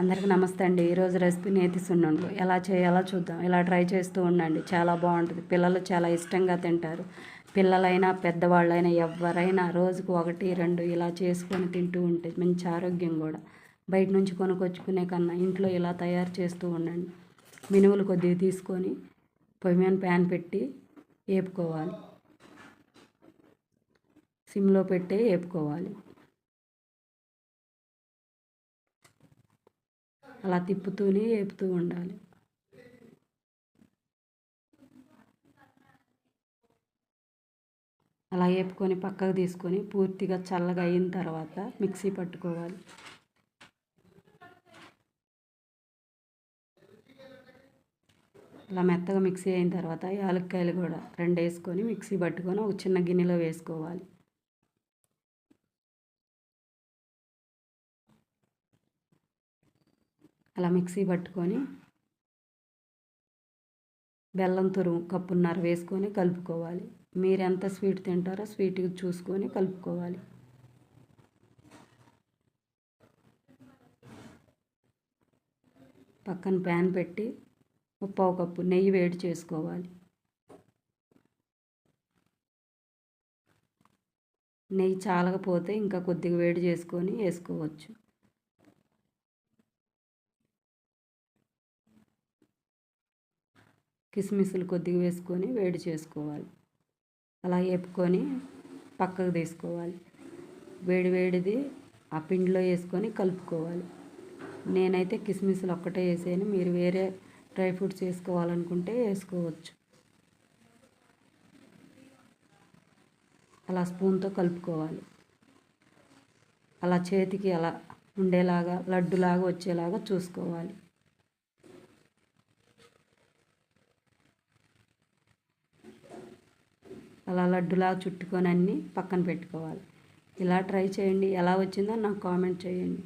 అందరికీ నమస్తే అండి. ఈరోజు రెసిపీ నేతి ఎలా చేయాలో చూద్దాం. ఇలా ట్రై చేస్తూ ఉండండి. చాలా బాగుంటుంది. పిల్లలు చాలా ఇష్టంగా తింటారు. పిల్లలైనా పెద్దవాళ్ళైనా ఎవరైనా రోజుకు ఒకటి రెండు ఇలా చేసుకొని తింటూ ఉంటే మంచి ఆరోగ్యం కూడా. బయట నుంచి కొనుకొచ్చుకునే కన్నా ఇంట్లో ఇలా తయారు చేస్తూ ఉండండి. మినుములు కొద్దిగా తీసుకొని పొయ్యి మీద ప్యాన్ పెట్టి వేపుకోవాలి సిమ్లో పెట్టి వేపుకోవాలి అలా తిప్పుతూనే వేపుతూ ఉండాలి. అలా వేపుకొని పక్కకు తీసుకొని పూర్తిగా చల్లగా అయిన తర్వాత మిక్సీ పట్టుకోవాలి. అలా మెత్తగా మిక్సీ అయిన తర్వాత యాలక్కాయలు కూడా రెండు వేసుకొని మిక్సీ పట్టుకొని ఒక చిన్న గిన్నెలో వేసుకోవాలి. అలా మిక్సీ పట్టుకొని బెల్లం తురుము కప్పున్నర వేసుకొని కలుపుకోవాలి. మీరు ఎంత స్వీట్ తింటారో స్వీట్ చూసుకొని కలుపుకోవాలి. పక్కన ప్యాన్ పెట్టి పావు కప్పు నెయ్యి వేడి చేసుకోవాలి. నెయ్యి చాలకపోతే ఇంకా కొద్దిగా వేడి చేసుకొని వేసుకోవచ్చు. కిస్మిస్లు కొద్దిగా వేసుకొని వేడి చేసుకోవాలి. అలా వేపుకొని పక్కకు తీసుకోవాలి. వేడి వేడిది ఆ పిండిలో వేసుకొని కలుపుకోవాలి. నేనైతే కిస్మిస్లు ఒక్కటే వేసాను మీరు వేరే డ్రై ఫ్రూట్స్ వేసుకోవాలనుకుంటే వేసుకోవచ్చు. అలా స్పూన్తో కలుపుకోవాలి. అలా చేతికి అలా ఉండేలాగా లడ్డులాగా వచ్చేలాగా చూసుకోవాలి. అలా లడ్డులా చుట్టుకొని అన్నీ పక్కన పెట్టుకోవాలి. ఇలా ట్రై చేయండి. ఎలా వచ్చిందో నాకు కామెంట్ చేయండి.